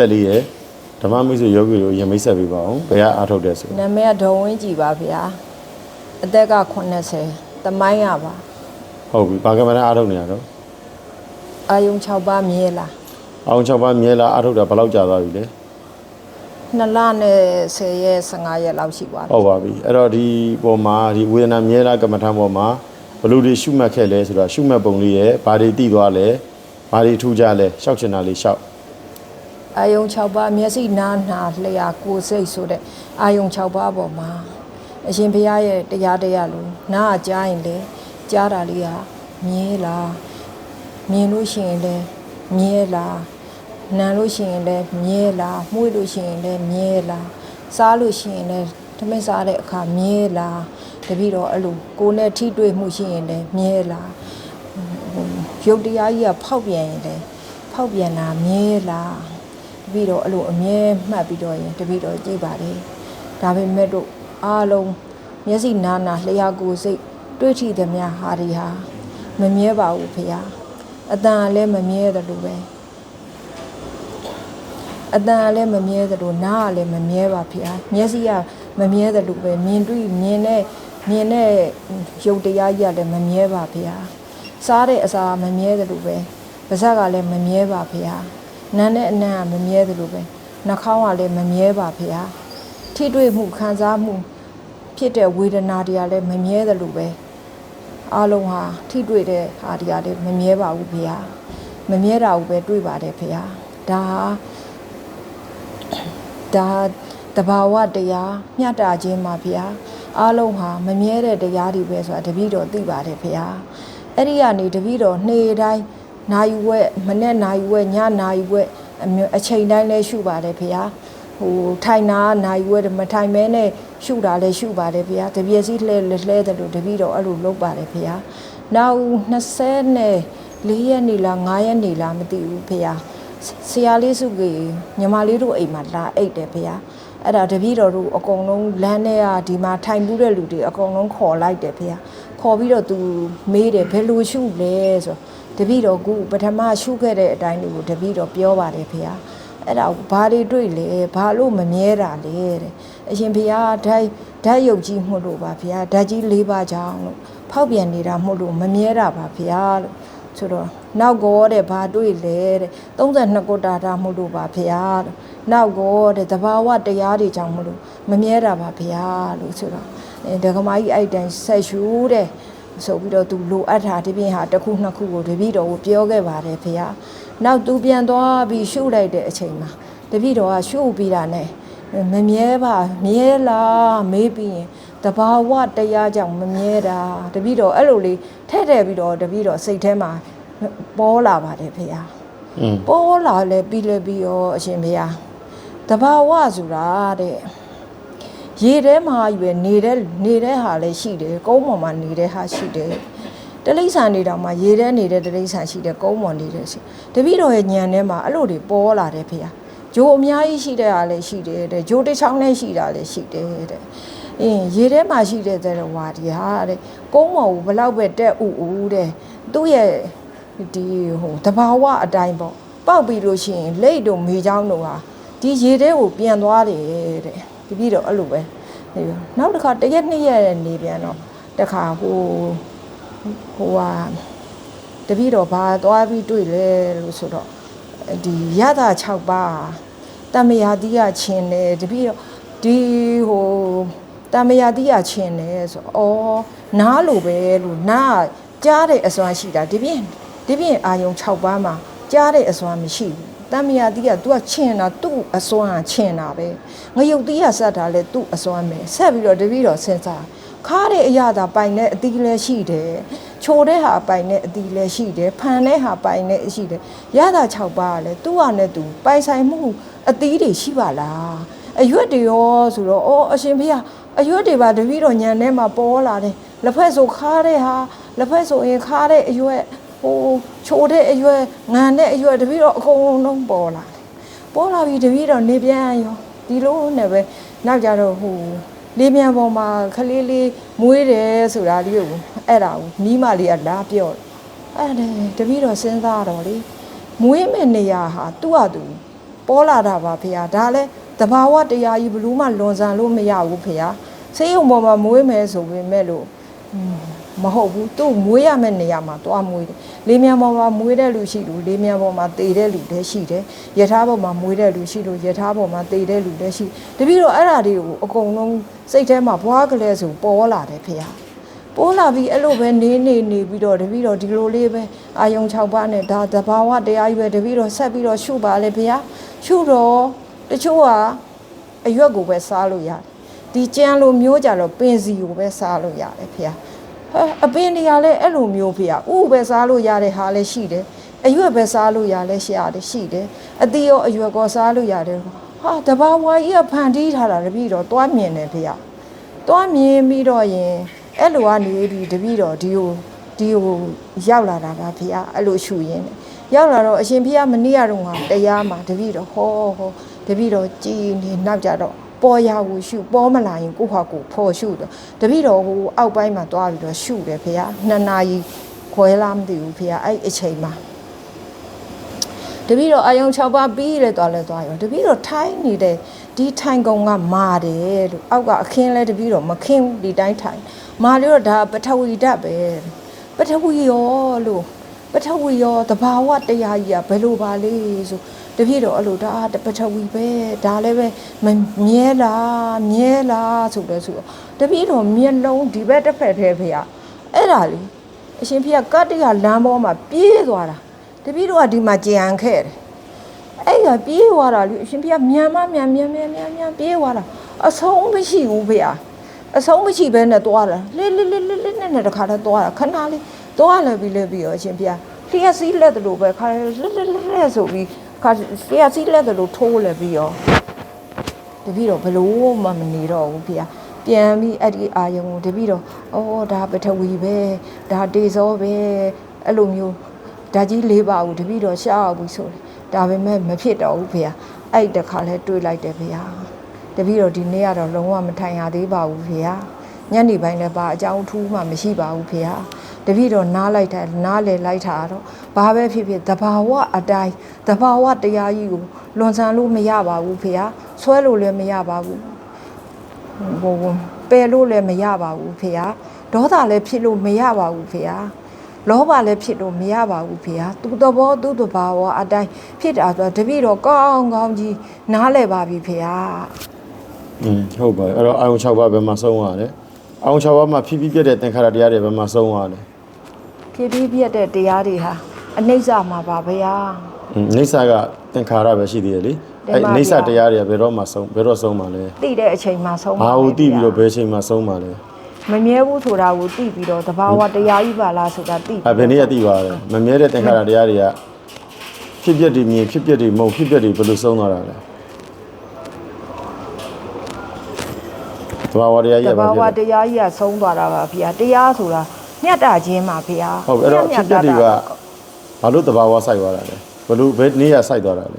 တက်လေးရဲ့ဓမ္မမိတ်ဆွေယောဂီတို့ရင်မိတ်ဆက်ပေးပါအောင်ဘယ်ကအားထုတ်တယ်ဆိုနာမည်ကဒေါ်ဝင်းကြည်ပါဗျာအသက်က80တမိုင်းရပါဟုတ်ပြီဘာကမ္ဘာအားထုတ်နေရတော့အာယုံ6ပါးမြဲလားအောင်6ပါးမြဲလာအားထုတ်တာဘယ်လောက်ကြာသွားပြီလဲနှစ်လနဲ့10ရက်15ရက်လောက်ရှိပါပြီဟုတ်ပါပြီအဲ့တော့ဒီပေါ်မှာဒီဝေဒနာမြဲလာကမ္မထံပေါ်မှာဘယ်လိုတွေရှုမှတ်ခဲ့လဲဆိုတော့ရှုမှတ်ပုံလေးရဲ့ဘာတွေတည်သွားလဲဘာတွေထူးကြလဲရှောက်ချင်တာလေးရှောက် အာယုံ6ပါးမျက်စိနားနာလျှာကိုယ်စိတ်ဆိုတဲ့အာယုံ6ပါးပေါ်မှာအရှင်ဘုရားရဲ့တရားတရားလို့နားကကြားရင်လေကြားတာလေးဟာမြဲလားမြင်လို့ရှိရင်လည်းမြဲလားနံလို့ရှိရင်လည်းမြဲလားမှုလို့ရှိရင်လည်းမြဲလားစားလို့ရှိရင်လည်းသမင်းစားတဲ့အခါမြဲလားတပည့်တော်အဲ့လိုကိုယ်နဲ့ထိတွေ့မှုရှိရင်လည်းမြဲလားဟိုရုပ်တရားကြီးကဖောက်ပြန်ရင်လည်းဖောက်ပြန်တာမြဲလား တပည့်တော်အဲ့လိုအမြဲမှတ်ပြီးတော့ရင်တပည့်တော်ကြည့်ပါတယ်ဒါပေမဲ့တို့အားလုံးမျက်စိနာနာလျှာကိုယ်စိတ်တွေ့ထိသမျှဟာဒီဟာမမြဲပါဘူးဖေဟာအတန်ကလည်းမမြဲတယ်လို့ပဲအတန်ကလည်းမမြဲတယ်လို့နားကလည်းမမြဲပါဖေဟာမျက်စိကမမြဲတယ်လို့ပဲမြင်တွေ့မြင်တဲ့မြင်တဲ့ရုပ်တရားကြီးကလည်းမမြဲပါဖေဟာစားတဲ့အစာမမြဲတယ်လို့ပဲပါဇက်ကလည်းမမြဲပါဖေဟာ နန်းတဲ့အနံ့ကမမြဲတယ်လို့ပဲနှာခေါင်းကလည်းမမြဲပါဖေဟာထိတွေ့မှုခံစားမှုဖြစ်တဲ့ဝေဒနာတွေကလည်းမမြဲတယ်လို့ပဲအလုံးဟာထိတွေ့တဲ့ဟာတွေကလည်းမမြဲပါဘူးဖေဟာမမြဲတာဘူးပဲတွေ့ပါတယ်ဖေဟာဒါဟာဒါတဘာဝတရားမျှတာခြင်းပါဖေဟာအလုံးဟာမမြဲတဲ့တရားတွေပဲဆိုတာတပည့်တော်သိပါတယ်ဖေဟာအဲ့ဒီကနေတပည့်တော်နေ့တိုင်း နာယူဝဲမနေ့နာယူဝဲညနာယူဝဲအမျိုးအချိန်တိုင်းလဲရှုပါတယ်ဖေဟာဟိုထိုင်နာနာယူဝဲမထိုင်မဲနဲ့ရှုတာလဲရှုပါတယ်ဖေဟာတပြည့်စီလှဲလှဲတယ်လို့တပည့်တော်အဲ့လိုလုပ်ပါတယ်ဖေဟာနောက်20နဲ့4ရက်နေလား5ရက်နေလားမသိဘူးဖေဟာဆရာလေးစုကြီးညီမလေးတို့အိမ်မှာလာအိတ်တယ်ဖေဟာအဲ့ဒါတပည့်တော်တို့အကုန်လုံးလမ်းထဲကဒီမှာထိုင်မှုတဲ့လူတွေအကုန်လုံးခေါ်လိုက်တယ်ဖေဟာခေါ်ပြီးတော့ तू မေးတယ်ဘယ်လိုရှုလဲဆိုတ ပည့်တော်ကူပထမရှုခဲ့တဲ့အတိုင်းကိုတပည့်တော်ပြောပါတယ်ဖေဟာအဲ့ဒါကိုဘာတွေတွေ့လဲဘာလို့မမြဲတာလဲတဲ့အရှင်ဖေဟာဓာတ်ဓာတ်ရုပ်ကြီးမှုလို့ပါဖေဟာဓာတ်ကြီး၄ပါးကြောင့်လို့ဖောက်ပြန်နေတာမှုလို့မမြဲတာပါဖေဟာလို့ဆိုတော့နောက်ကောတဲ့ဘာတွေ့လဲတဲ့32ကုဋ္တာတာမှုလို့ပါဖေဟာလို့နောက်ကောတဲ့တဘာဝတရားတွေကြောင့်မှုလို့မမြဲတာပါဖေဟာလို့ဆိုတော့အဲဒကမာကြီးအဲ့တိုင်းဆက်ရှူတဲ့ ဆိုပြီးတော့သူလိုအပ်တာဒီပြင်ဟာတစ်ခုနှစ်ခုကိုတပည့်တော်ကိုပြောခဲ့ပါတယ်ဖေဟာနောက်သူပြန်သွားပြီးရှုလိုက်တဲ့အချိန်မှာတပည့်တော်ကရှုပြီးတာနဲ့မမြဲပါမြဲလားမေးပြီးရင်တဘာဝတရားကြောင့်မမြဲတာတပည့်တော်အဲ့လိုလေးထဲ့ထဲ့ပြီးတော့တပည့်တော်စိတ်ထဲမှာပေါ်လာပါတယ်ဖေဟာอืมပေါ်လာလဲပြီးလဲပြီးရောအရှင်ဖေဟာတဘာဝဆိုတာတဲ့ ရေထဲမှာရွယ်နေတဲ့နေတဲ့ဟာလည်းရှိတယ်ကုန်းပေါ်မှာနေတဲ့ဟာရှိတယ်တလိษံနေတောင်မှရေထဲနေတဲ့တလိษံရှိတယ်ကုန်းပေါ်နေတဲ့ရှိတပည့်တော်ရဲ့ညံထဲမှာအဲ့လိုတွေပေါ်လာတယ်ဖေဟာဂျိုးအများကြီးရှိတဲ့ဟာလည်းရှိတယ်တဲ့ဂျိုးတစ်ချောင်းနဲ့ရှိတာလည်းရှိတယ်တဲ့အင်းရေထဲမှာရှိတဲ့တဲ့ဝါဒီဟာတဲ့ကုန်းပေါ်ကိုဘလောက်ပဲတက်ဥဥတဲ့သူ့ရဲ့ဒီဟိုတဘာဝအတိုင်းပေါ့ပောက်ပြီးလို့ရှိရင်လက်တို့မေချောင်းတို့ဟာဒီရေထဲကိုပြန်သွားတယ်တဲ့ တပည့်တော်အဲ့လိုပဲနေပြီနောက်တစ်ခါတစ်ရက်နှစ်ရက်နေပြန်တော့တစ်ခါဟိုဟိုဟာတပည့်တော်ဘာသွားပြီးတွေ့လဲလို့ဆိုတော့ဒီရတာ6ပါးတမယာတိယချင်းတယ်တပည့်တော်ဒီဟိုတမယာတိယချင်းတယ်ဆိုတော့ဩနားလိုပဲလို့နားကြားတဲ့အစွမ်းရှိတာဒီပြင်ဒီပြင်အာယုံ6ပါးမှာကြားတဲ့အစွမ်းမရှိဘူး တမယာတိက तू ကချင်တာသူ့အစွမ်းချင်တာပဲငရုတ်တီးရဆက်တာလဲသူ့အစွမ်းပဲဆက်ပြီးတော့တပည့်တော်စဉ်းစားခါတဲ့အရာသာပိုင်တဲ့အတီးလည်းရှိတယ်ချိုတဲ့ဟာပိုင်တဲ့အတီးလည်းရှိတယ်ဖန်တဲ့ဟာပိုင်တဲ့ရှိတယ်ရတာ6ပါးကလည်းသူ့ဟာနဲ့သူပိုင်ဆိုင်မှုအတီးတွေရှိပါလားအရွက်တွေရောဆိုတော့အော်အရှင်ဖေကအရွက်တွေပါတပည့်တော်ညံထဲမှာပေါ်လာတယ်လက်ဖက်ဆိုခါတဲ့ဟာလက်ဖက်ဆိုရင်ခါတဲ့အရွက် ဟိုချိုတဲ့အရွက်ငံတဲ့အရွက်တပည့်တော်အကုန်လုံးပေါ်လာတယ်ပေါ်လာပြီတပည့်တော့နေပြန်ရောဒီလိုနဲ့ပဲနောက်ကြတော့ဟိုလေးမြန်ပေါ်မှာခလေးလေးမွေးတယ်ဆိုတာလေးကိုအဲ့ဒါကိုမိမလေးကလာပြော့တယ်အဲ့ဒါတပည့်တော့စဉ်းစားတော့လေမွေးမဲ့နေရာဟာသူ့ဟာသူပေါ်လာတာပါဖေဒါလည်းတဘာဝတရားကြီးဘလို့မှလွန်ဆန်လို့မရဘူးဖေဆေးရုံပေါ်မှာမွေးမယ်ဆိုပေမဲ့လို့อืม မဟုတ်ဘူးသူ့မွေးရမယ့်နေရာမှာတွားမွေးတယ်လေးမြန်ပေါ်မှာမွေးတဲ့လူရှိလို့လေးမြန်ပေါ်မှာတည်တဲ့လူလည်းရှိတယ်ယထာပေါ်မှာမွေးတဲ့လူရှိလို့ယထာပေါ်မှာတည်တဲ့လူလည်းရှိတပည့်တော့အဲ့ဓာတွေကိုအကုန်လုံးစိတ်ထဲမှာဘွားကလေးဆိုပေါ်လာတယ်ဖေပိုးလာပြီးအဲ့လိုပဲနေနေနေပြီးတော့တပည့်တော်ဒီလိုလေးပဲအာယုံ6ပါးနဲ့ဒါသဘာဝတရားကြီးပဲတပည့်တော်ဆက်ပြီးတော့ရှုပါလေဗျာရှုတော့တချို့ကအရွက်ကိုပဲစားလို့ရတယ်ဒီကြံလိုမျိုးကြတော့ပင်စီကိုပဲစားလို့ရတယ်ဖေဟဲ အပင်တွေကလည်းအဲ့လိုမျိုးဖေဥပဲစားလို့ရတဲ့ဟာလည်းရှိတယ်အရွက်ပဲစားလို့ရလဲရှိရတယ်ရှိတယ်အသီးရောအရွက်ကောစားလို့ရတယ်ဟာတဘာဝကြီးကဖန်တီးထားတာတပည့်တော်သွားမြင်တယ်ဖေတွားမြင်ပြီးတော့ရင်အဲ့လိုကနေပြီးတပည့်တော်ဒီကိုဒီကိုရောက်လာတာပါဖေအဲ့လိုရှူရင်းနဲ့ရောက်လာတော့အရှင်ဖေမနေ့ကတော့ငါတရားမှာတပည့်တော်ဟောဟောတပည့်တော်ကြည်နေနောက်ကြတော့ ပေါ်ရဝရှုပေါ်မလာရင်ကိုဟာကိုဖော်ရှုတော့တပည့်တော်ဟိုအောက်ပိုင်းမှာတွားပြီးတော့ရှုတယ်ဖေနှစ်နာရီခွဲလားမသိဘူးဖေအဲ့အချိန်မှာတပည့်တော်အယုံ6ပါးပြီးလဲသွားလဲသွားရောတပည့်တော်ထိုင်းနေတဲ့ဒီထိုင်ကုံကမာတယ်လို့အောက်ကအခင်းလဲတပည့်တော်မခင်းဘူးဒီတိုင်းထိုင်မာလို့တော့ဒါပထဝီဓာတ်ပဲပထဝီရောလို့ ပထဝီရောတဘာဝတရားကြီးကဘယ်လိုပါလဲဆိုတပည့်တော်အဲ့လိုဒါပထဝီပဲဒါလည်းပဲမမြဲလားမြဲလားဆိုလဲဆိုတော့တပည့်တော်မျက်လုံးဒီဘက်တစ်ဖက်ထဲဖေရအဲ့ဒါလေအရှင်ဖေကကတ္တရလမ်းပေါ်မှာပြေးသွားတာတပည့်တော်ကဒီမှာကြံခဲ့တယ်အဲ့ကပြေးသွားတာလေအရှင်ဖေကမြန်မမြန်မြန်မြန်မြန်မြန်ပြေးသွားတာအဆုံးမရှိဘူးဖေအဆုံးမရှိဘဲနဲ့သွားတာလေးလေးလေးလေးနဲ့နဲ့တခါတော့သွားတာခဏလေး သွားလဲပြီးလဲပြီးရောအရှင်ဖေကလျှက်စီးလက်တယ်လို့ပဲခါလက်လက်လက်ဆိုပြီးခါလျှက်စီးလက်တယ်လို့ထိုးလဲပြီးရောတပည့်တော့ဘလို့မှမနေတော့ဘူးဖေကပြန်ပြီးအဲ့ဒီအာယုံကိုတပည့်တော့အော်ဒါပထဝီပဲဒါတေဇောပဲအဲ့လိုမျိုးဓာကြီးလေးပါဘူးတပည့်တော်ရှားအောင်ဘူးဆိုတယ်ဒါပေမဲ့မဖြစ်တော့ဘူးဖေဟာအဲ့တခါလဲတွေးလိုက်တယ်ဖေဟာတပည့်တော်ဒီနေ့ကတော့လုံးဝမထိုင်ရသေးပါဘူးဖေဟာညနေပိုင်းလည်းပါအကြောင်းထူးမှမရှိပါဘူးဖေဟာ တပည့်တော်နားလိုက်တာနားလေလိုက်တာတော့ဘာပဲဖြစ်ဖြစ်တဘာဝအတိုင်းတဘာဝတရားကြီးကိုလွန်ဆန်လို့မရပါဘူးဖေဟာဆွဲလို့လည်းမရပါဘူးဟိုပယ်လို့လည်းမရပါဘူးဖေဟာဒေါသလည်းဖြစ်လို့မရပါဘူးဖေဟာလောဘလည်းဖြစ်လို့မရပါဘူးဖေဟာသူသဘောသူတဘာဝအတိုင်းဖြစ်တာဆိုတော့တပည့်တော့ကောင်းကောင်းကြီးနားလဲပါပြီဖေဟာอืมဟုတ်ပါပြီအဲ့တော့အာယုံ6ပါးဘယ်မှာဆုံးရလဲအာယုံ6ပါးမှာဖြည်းဖြည်းပြတ်တဲ့သင်္ခါရတရားတွေဘယ်မှာဆုံးရလဲ ဖြည်းဖြည်းပြတ်တဲ့တရားတွေဟာအနိစ္စမှာပါဗျာอืมအိဋ္ဌကသင်္ခါရပဲရှိသေးတယ်လေတင်အဲ့ပါဗျာအိဋ္ဌတရားတွေကဘယ်တော့မှဆုံးဘယ်တော့ဆုံးမှာလဲသိတဲ့အချိန်မှာဆုံးဘာကိုသိပြီးတော့ဘယ်အချိန်မှာဆုံးမှာလဲမမြဲဘူးဆိုတာကိုသိပြီးတော့တဘာဝတရားကြီးပါလားဆိုတာသိအဲဘယ်နည်းကသိပါလဲမမြဲတဲ့သင်္ခါရတရားတွေကဖြစ်ပျက်တွေမြင်ဖြစ်ပျက်တွေမဟုတ်ဖြစ်ပျက်တွေဘယ်လိုဆုံးသွားတာလဲသဘာဝတရားတကြီးကဘာဘာဝဖြစ်လဲ တရားကြီးကဆုံးသွားတာပါဖေဟာတရားဆိုတာ မြတ်တာခြင်းပါဖေဟာဟုတ်ပြီအဲ့တော့ဖြစ်ပျက်တွေကဘာလို့သဘာဝစိုက်သွားတာလဲဘယ်လိုဘယ်နည်းကစိုက်သွားတာလဲ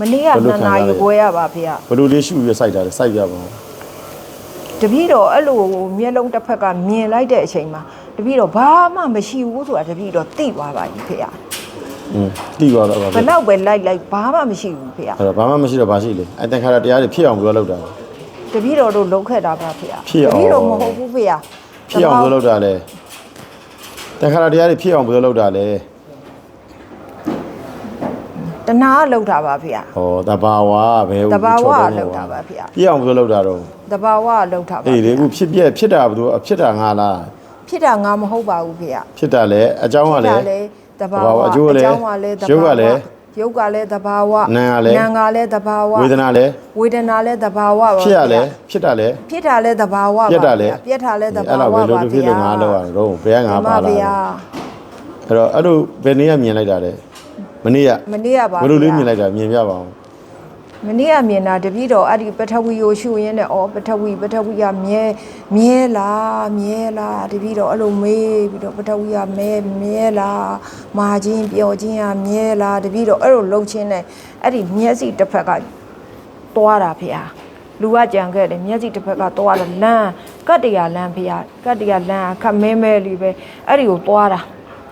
မနေ့ကဘယ်လိုနှစ်ခံနာစားရီလဲခွဲရပါဖေဟာဘယ်လိုလေးရှုရစိုက်တာလဲစိုက်ပြပါဦးတပည့်တော်အဲ့လိုမျက်လုံးတစ်ဖက်ကမြင်လိုက်တဲ့အချိန်မှာတပည့်တော်ဘာမှမရှိဘူးဆိုတာတပည့်တော်သိသွားပါပြီဖေရอืมတိသွားတော့ပါဘပဲနောက်ပဲလိုက်လိုက်ဘာမှမရှိဘူးဖေရအဲ့တော့ဘာမှမရှိတော့ဘာရှိလဲအဲသင်္ခါရတရားတွေဖြစ်အောင်ဘယ်လိုလုပ်တာလဲတပည့်တော်တို့လုံးခဲ့တာပါဖေရဖြစ်အောင်တပည့်တော်မဟုတ်ဘူးဖေရဖြစ်အောင်ဘယ်လိုလုပ်တာလဲ တခါတရားတွေဖြစ်အောင်ဘယ်လိုလုပ်တာလဲတဏှာကလောက်တာပါဗျာဟောတဘာဝဘယ်ဟုတဘာဝကလောက်တာပါဗျာဖြစ်အောင်ဘယ်လိုလုပ်တာတော့တဘာဝကလောက်တာပါအေးလေအခုဖြစ်ပြက်ဖြစ်တာဘယ်လိုဖြစ်တာငါလားဖြစ်တာငါမဟုတ်ပါဘူးဗျာဖြစ်တာလေအကြောင်းကလေတဘာဝအကျိုးကလေရုပ်ကလေ ရုပ်ကလည်းတဘာဝနာမ်ကလည်းနာမ်ကလည်းတဘာဝဝေဒနာလဲဝေဒနာလည်းတဘာဝပါဖြစ်ရလဲဖေဖြစ်တာလဲဖြစ်တာလည်းတဘာဝပါပြက်တာလဲဗျာပြက်တာလည်းတဘာအဲ့ဝတော့ပါဘယ်လိုဖြစ်လို့ငါလောက်ရတော့ဘယ်ကငါပါလာဗျာအဲ့တော့အဲ့လိုဘယ်နည်းကမြင်လိုက်တာလဲမနေ့ကမနေ့ကပါဘယ်လိုလေးမြင်ဗျာလိုက်တာမြင်ပြပါအောင် မနေ့ကမြင်တာတပည့်တော်အဲ့ဒီပထဝီကိုရှုရင်းနဲ့ဩပထဝီပထဝီကမြဲမြဲလားမြဲလားတပည့်တော်အဲ့လိုမေးပြီးတော့ပထဝီကမဲမြဲလားမာခြင်းပျော်ခြင်းကမြဲလားတပည့်တော်အဲ့လိုလှုပ်ခြင်းနဲ့အဲ့ဒီမျက်စိတစ်ဖက်ကသွားတာဖေဟာလူကကြံခဲ့တယ်မျက်စိတစ်ဖက်ကသွားတယ်လမ်းကတ်တရာလမ်းဖေဟာကတ်တရာလမ်းအခက်မဲမဲလေးပဲအဲ့ဒီကိုသွားတာ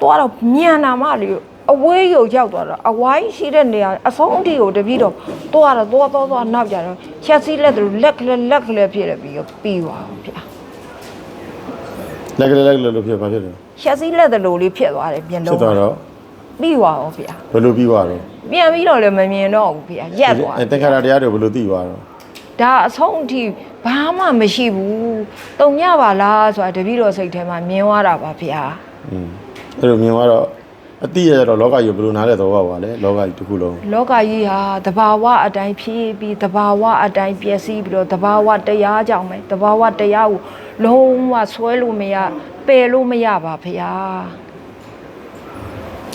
သွားတော့မြန်တာမှလေ အဝေးကိုရောက်သွားတော့အဝိုင်းရှိတဲ့နေရာအဆုံးအထိကိုတပည့်တော့သွားတော့သွားသွားသွားနောက်ကြတော့ချက်စီးလက်သူလက်ကလေးလက်ကလေးဖြစ်တယ်ပြီးတော့ပြီးသွားအောင်ဗျာလက်ကလေးလက်ကလေးလို့ဖြစ်ပါဖြစ်တယ်ချက်စီးလက်တလူလေးဖြစ်သွားတယ်ပြင်ဖြလုံးစ်သွားတော့ပြီးသွားအောင်ဗျာဘယ်လိုပြီးသွားတော့ပြန်ပြီးတော့လည်းမမြင်တော့ဘူးဗျာရက်သွားအဲတက္ကရာတရားတွေဘယ်လိုသိသွားတော့ဒါအဆုံးအထိဘာမှမရှိဘူးတုံညပါလားဆိုတာတပည့်တော်စိတ်ထဲမှာမြင်သွားတာပါဗျာอืมအဲ့လိုမြင်သွားတော့ အတိရတော့လောကကြီးဘယ်လိုနားလဲတော့ပါလဲလောကကြီးတစ်ခုလုံး လောကကြီးဟာတဘာဝအတိုင်းဖြည့်ပြီးတဘာဝအတိုင်းပျက်စီးပြီးတော့တဘာဝတရားကြောင့်ပဲတဘာဝတရားကိုလုံးဝဆွဲလို့မရပယ်လို့မရပါဗျာ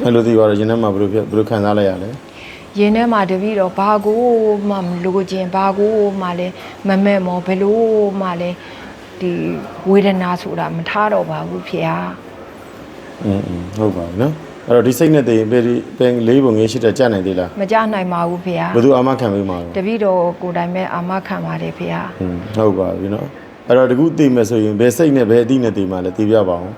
အဲ့လိုသိသွားတော့ရင်ထဲမှာဘယ်လိုဖြစ်ဘယ်လိုခံစားလိုက်ရလဲ ရင်းထဲမှာတပည့်တော့ဘာကိုမှမလိုချင်ဘာကိုမှလည်းမမဲ့မောဘယ်လို့မှလည်းဒီဝေဒနာဆိုတာမထားတော့ပါဘူးဖေဟာ อืมอืมဟုတ်ပါပြီနော် အဲ့တော့ဒီစိတ်နဲ့တည်ပေဒီပင်လေးပုံငယ်ရှိတဲ့ကြက်နိုင်သေးလားမကြနိုင်ပါဘူးဖေဟာဘယ်သူအာမခံပေးမှာတပည့်တော်ကိုယ်တိုင်ပဲအာမခံပါတယ်ဖေဟာอืมဟုတ်ပါပြီနော်အဲ့တော့တကူတည်မယ်ဆိုရင်ဘယ်စိတ်နဲ့ဘယ်အတိနဲ့တည်မှာလဲတည်ပြပါအောင်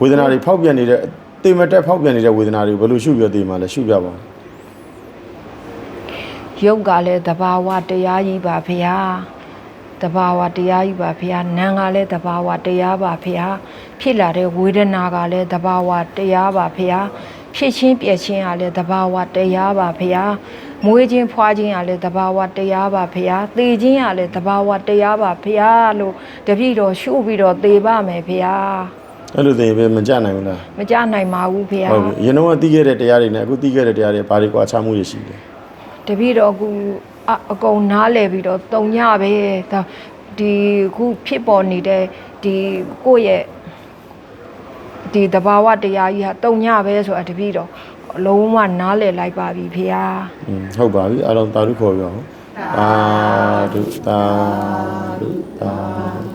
ဝေဒနာတွေဖောက်ပြန်နေတဲ့တည်မတက်ဖောက်ပြန်နေတဲ့ဝေဒနာတွေဘယ်လိုရှုပြတည်မှာလဲရှုပြပါအောင်ရုပ်ကလည်းတဘာဝတရားကြီးပါဖေဟာတဘာဝတရားကြီးပါဖေဟာနာမ်ကလည်းတဘာဝတရားပါဖေဟာ ဖြစ်လာတဲ့ဝေဒနာကလည်းတဘာဝတရားပါဖေဟာဖြစ်ချင်းပြက်ချင်းကလည်းတဘာဝတရားပါဖေဟာမွေးခြင်းဖွားခြင်းကလည်းတဘာဝတရားပါဖေဟာသေခြင်းကလည်းတဘာဝတရားပါဖေဟာလို့တပည့်တော်ရှုပြီးတော့သေပါမယ်ဖေဟာအဲ့လိုတည်ပဲမကြနိုင်ဘူးလားမကြနိုင်ပါဘူးဖေဟာဟုတ်ပြီရင်တော့တည်ခဲ့တဲ့တရားတွေနဲ့အခုတည်ခဲ့တဲ့တရားတွေဘာတွေကွာခြားမှုတွေရှိလဲတပည့်တော်ကူအအကုန်နားလဲပြီးတော့တုံညပဲဒါဒီခုဖြစ်ပေါ်နေတဲ့ဒီကိုယ့်ရဲ့ ဒီတဘာဝတရားကြီးဟာတုံညပဲဆိုတာတပည့်တော်လုံးဝနားလည်လိုက်ပါပြီဖေဟာဟုတ်ပါပြီအားလုံးသာဓုခေါ်ပြောအောင်သာဓုသာဓုသာဓု